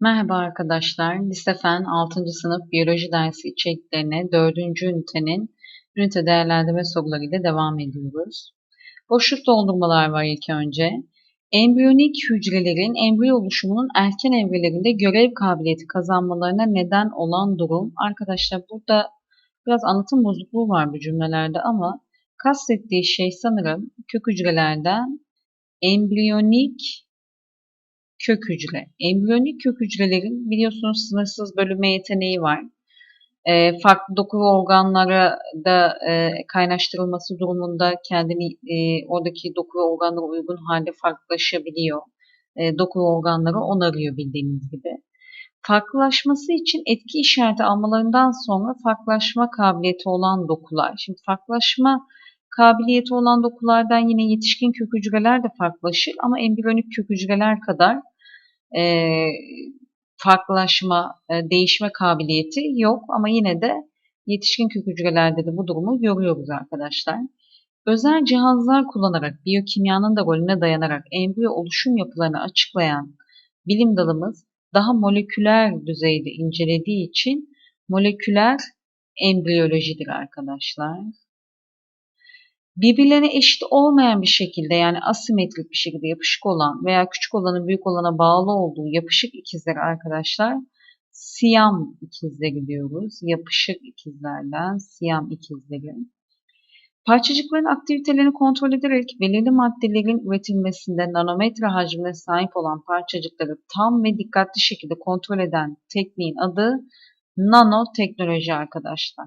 Merhaba arkadaşlar. Lise Fen 6. sınıf biyoloji dersi içeriklerine 4. ünitenin ünite değerlendirme soruları ile devam ediyoruz. Boşluk doldurmalar var ilk önce. Embriyonik hücrelerin embriyo oluşumunun erken evrelerinde görev kabiliyeti kazanmalarına neden olan durum. Arkadaşlar burada biraz anlatım bozukluğu var bu cümlelerde ama kastettiği şey sanırım kök hücrelerden embriyonik kök hücre. Embriyonik kök hücrelerin biliyorsunuz sınırsız bölünme yeteneği var. E, farklı doku organlara da e, kaynaştırılması durumunda kendini e, oradaki doku organlara uygun halde farklılaşabiliyor. E, doku organları onarıyor bildiğiniz gibi. Farklılaşması için etki işareti almalarından sonra farklılaşma kabiliyeti olan dokular. Şimdi farklılaşma kabiliyeti olan dokulardan yine yetişkin kök hücreler de farklılaşır ama embriyonik kök hücreler kadar e, farklılaşma, e, değişme kabiliyeti yok ama yine de yetişkin kök hücrelerde de bu durumu görüyoruz arkadaşlar. Özel cihazlar kullanarak biyokimyanın da rolüne dayanarak embriyo oluşum yapılarını açıklayan bilim dalımız daha moleküler düzeyde incelediği için moleküler embriyolojidir arkadaşlar birbirlerine eşit olmayan bir şekilde yani asimetrik bir şekilde yapışık olan veya küçük olanın büyük olana bağlı olduğu yapışık ikizler arkadaşlar siyam ikizleri diyoruz. Yapışık ikizlerden siyam ikizleri. Parçacıkların aktivitelerini kontrol ederek belirli maddelerin üretilmesinde nanometre hacmine sahip olan parçacıkları tam ve dikkatli şekilde kontrol eden tekniğin adı nanoteknoloji arkadaşlar.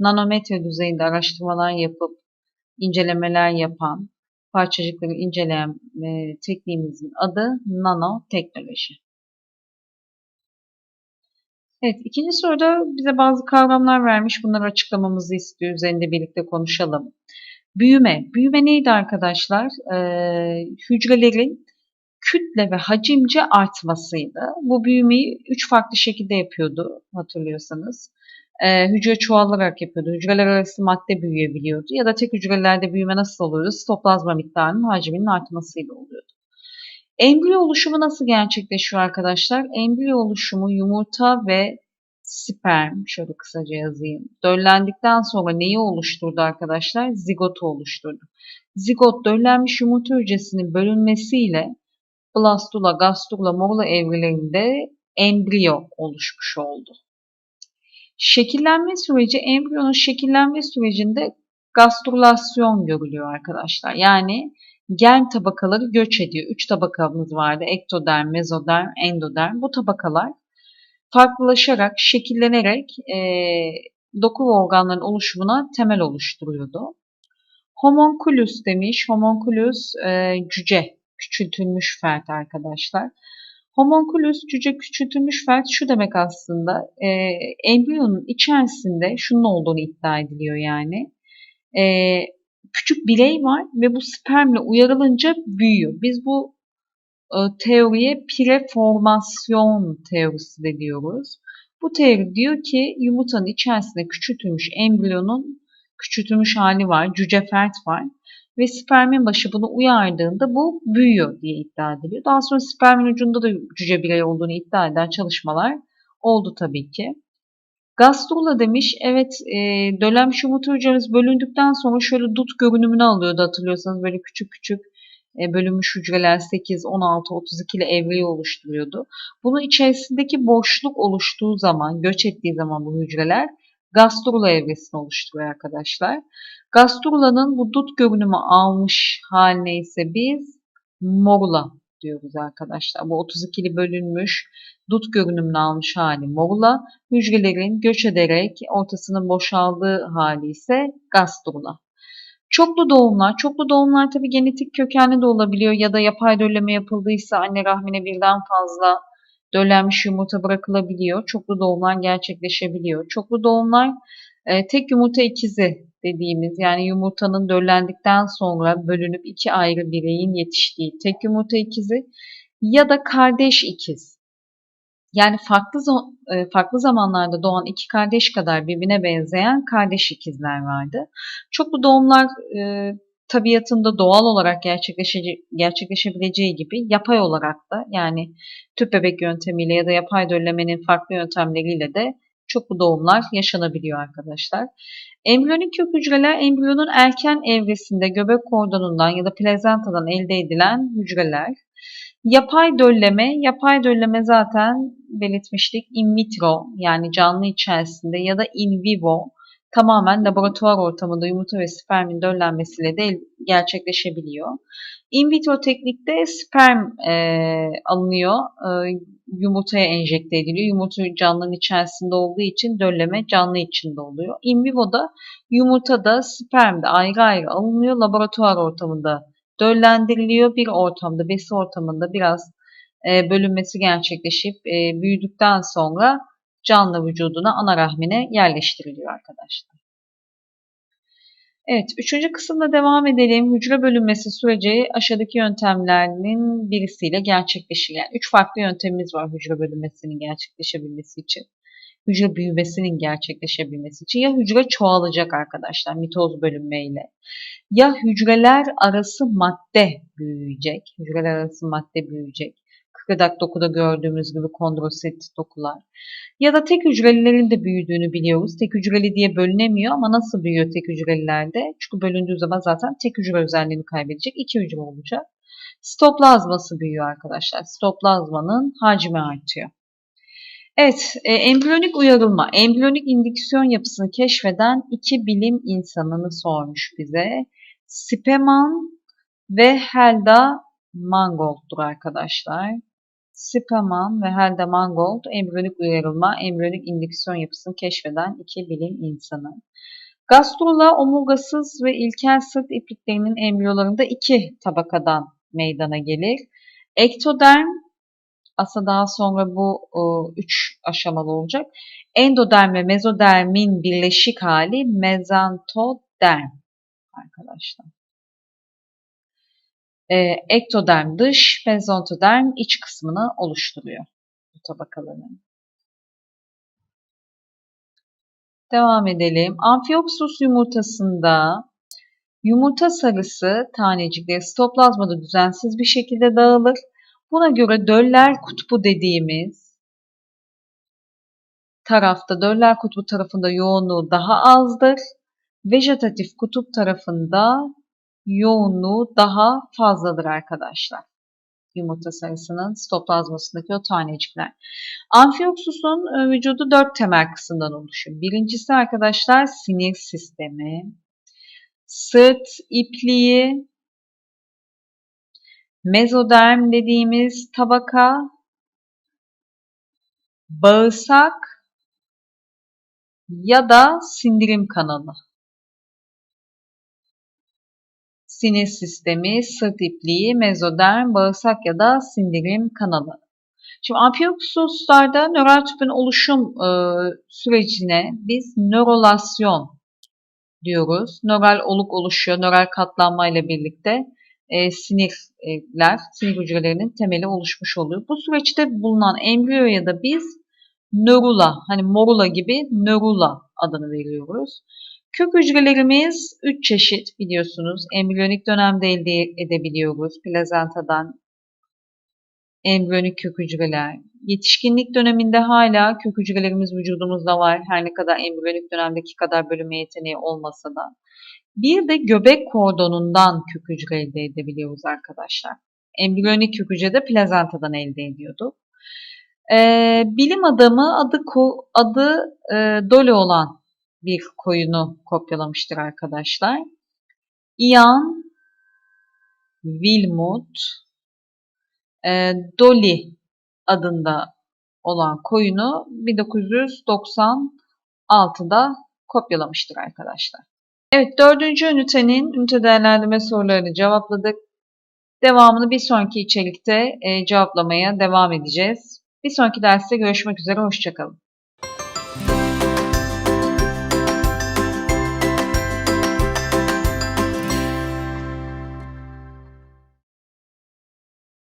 Nanometre düzeyinde araştırmalar yapıp incelemeler yapan, parçacıkları inceleyen e, tekniğimizin adı nanoteknoloji. Evet, ikinci soruda bize bazı kavramlar vermiş. Bunları açıklamamızı istiyor. Üzerinde birlikte konuşalım. Büyüme. Büyüme neydi arkadaşlar? Ee, hücrelerin kütle ve hacimce artmasıydı. Bu büyümeyi üç farklı şekilde yapıyordu hatırlıyorsanız e, hücre çoğalarak yapıyordu. Hücreler arası madde büyüyebiliyordu. Ya da tek hücrelerde büyüme nasıl oluyordu? Stoplazma miktarının hacminin artmasıyla oluyordu. Embriyo oluşumu nasıl gerçekleşiyor arkadaşlar? Embriyo oluşumu yumurta ve sperm, şöyle kısaca yazayım. Döllendikten sonra neyi oluşturdu arkadaşlar? Zigotu oluşturdu. Zigot döllenmiş yumurta hücresinin bölünmesiyle blastula, gastrula, morula evrelerinde embriyo oluşmuş oldu. Şekillenme süreci, embriyonun şekillenme sürecinde gastrülasyon görülüyor arkadaşlar. Yani gen tabakaları göç ediyor. Üç tabakamız vardı. Ektoderm, mezoderm, endoderm. Bu tabakalar farklılaşarak, şekillenerek e, doku organların oluşumuna temel oluşturuyordu. Homunculus demiş. Homunculus e, cüce, küçültülmüş fert arkadaşlar. Homunculus cüce küçültülmüş fert şu demek aslında e, embriyonun içerisinde şunun olduğunu iddia ediliyor yani. E, küçük biley var ve bu spermle uyarılınca büyüyor. Biz bu e, teoriye preformasyon teorisi de diyoruz. Bu teori diyor ki yumurtanın içerisinde küçültülmüş embriyonun küçültülmüş hali var, cüce fert var ve spermin başı bunu uyardığında bu büyüyor diye iddia ediliyor. Daha sonra spermin ucunda da cüce birey olduğunu iddia eden çalışmalar oldu tabii ki. Gastrula demiş, evet e, dölenmiş yumurta hücremiz bölündükten sonra şöyle dut görünümünü alıyordu hatırlıyorsanız böyle küçük küçük e, bölünmüş hücreler 8, 16, 32 ile evreyi oluşturuyordu. Bunun içerisindeki boşluk oluştuğu zaman, göç ettiği zaman bu hücreler gastrula evresini oluşturuyor arkadaşlar. Gastrula'nın bu dut görünümü almış haline ise biz morula diyoruz arkadaşlar. Bu 32'li bölünmüş dut görünümünü almış hali morula. Hücrelerin göç ederek ortasının boşaldığı hali ise gastrula. Çoklu doğumlar. Çoklu doğumlar tabi genetik kökenli de olabiliyor ya da yapay dölleme yapıldıysa anne rahmine birden fazla döllenmiş yumurta bırakılabiliyor. Çoklu doğumlar gerçekleşebiliyor. Çoklu doğumlar e, tek yumurta ikizi dediğimiz yani yumurtanın döllendikten sonra bölünüp iki ayrı bireyin yetiştiği tek yumurta ikizi ya da kardeş ikiz. Yani farklı e, farklı zamanlarda doğan iki kardeş kadar birbirine benzeyen kardeş ikizler vardı. Çoklu doğumlar e, tabiatında doğal olarak gerçekleşe- gerçekleşebileceği gibi yapay olarak da yani tüp bebek yöntemiyle ya da yapay döllemenin farklı yöntemleriyle de çok bu doğumlar yaşanabiliyor arkadaşlar. Embriyonik kök hücreler embriyonun erken evresinde göbek kordonundan ya da plazentadan elde edilen hücreler. Yapay dölleme, yapay dölleme zaten belirtmiştik in vitro yani canlı içerisinde ya da in vivo tamamen laboratuvar ortamında yumurta ve spermin döllenmesiyle de gerçekleşebiliyor. In vitro teknikte sperm e, alınıyor, e, yumurtaya enjekte ediliyor. Yumurta canlının içerisinde olduğu için dölleme canlı içinde oluyor. In vivo'da yumurta da sperm de ayrı ayrı alınıyor. Laboratuvar ortamında döllendiriliyor. Bir ortamda, besi ortamında biraz e, bölünmesi gerçekleşip e, büyüdükten sonra canlı vücuduna, ana rahmine yerleştiriliyor arkadaşlar. Evet, üçüncü kısımda devam edelim. Hücre bölünmesi süreci aşağıdaki yöntemlerinin birisiyle gerçekleşir. Yani üç farklı yöntemimiz var hücre bölünmesinin gerçekleşebilmesi için. Hücre büyümesinin gerçekleşebilmesi için. Ya hücre çoğalacak arkadaşlar mitoz bölünmeyle. Ya hücreler arası madde büyüyecek. Hücreler arası madde büyüyecek. Kıkırdak dokuda gördüğümüz gibi kondrosit dokular. Ya da tek hücrelilerin de büyüdüğünü biliyoruz. Tek hücreli diye bölünemiyor ama nasıl büyüyor tek hücrelilerde? Çünkü bölündüğü zaman zaten tek hücre özelliğini kaybedecek. iki hücre olacak. Sitoplazması büyüyor arkadaşlar. Sitoplazmanın hacmi artıyor. Evet, e, embriyonik uyarılma, embriyonik indüksiyon yapısını keşfeden iki bilim insanını sormuş bize. Spemann ve Helda Mangold'dur arkadaşlar. Spemann ve Helda Mangold embriyonik uyarılma, embriyonik indüksiyon yapısını keşfeden iki bilim insanı. Gastrula omurgasız ve ilkel sırt ipliklerinin embriyolarında iki tabakadan meydana gelir. Ektoderm aslında daha sonra bu o, üç aşamalı olacak. Endoderm ve mezodermin birleşik hali mezantoderm arkadaşlar. E, ektoderm dış, mezontoderm iç kısmını oluşturuyor bu tabakaların. Devam edelim. Amphioxus yumurtasında yumurta sarısı tanecikleri sitoplazmada düzensiz bir şekilde dağılır. Buna göre döller kutbu dediğimiz tarafta döller kutbu tarafında yoğunluğu daha azdır. Vejetatif kutup tarafında yoğunluğu daha fazladır arkadaşlar. Yumurta sarısının sitoplazmasındaki o tanecikler. Amfioxus'un e, vücudu dört temel kısımdan oluşuyor. Birincisi arkadaşlar sinir sistemi, sırt ipliği, mezoderm dediğimiz tabaka, bağırsak ya da sindirim kanalı. Sinir sistemi, sırt ipliği, mezoderm, bağırsak ya da sindirim kanalı. Şimdi ampiyokususlarda nöral tüpün oluşum e, sürecine biz nörolasyon diyoruz. Nöral oluk oluşuyor, nöral katlanma ile birlikte e, sinirler, sinir hücrelerinin temeli oluşmuş oluyor. Bu süreçte bulunan embriyoya da biz nörula, hani morula gibi nörula adını veriyoruz. Kök hücrelerimiz 3 çeşit biliyorsunuz. Embriyonik dönemde elde edebiliyoruz. Plazentadan embriyonik kök hücreler. Yetişkinlik döneminde hala kök hücrelerimiz vücudumuzda var. Her ne kadar embriyonik dönemdeki kadar bölünme yeteneği olmasa da. Bir de göbek kordonundan kök hücre elde edebiliyoruz arkadaşlar. Embriyonik kök hücre de plazentadan elde ediyorduk. Ee, bilim adamı adı adı e, Dolly olan bir koyunu kopyalamıştır arkadaşlar. Ian Wilmot e, Dolly adında olan koyunu 1996'da kopyalamıştır arkadaşlar. Evet dördüncü ünitenin ünite değerlendirme sorularını cevapladık. Devamını bir sonraki içerikte e, cevaplamaya devam edeceğiz. Bir sonraki derste görüşmek üzere, hoşçakalın.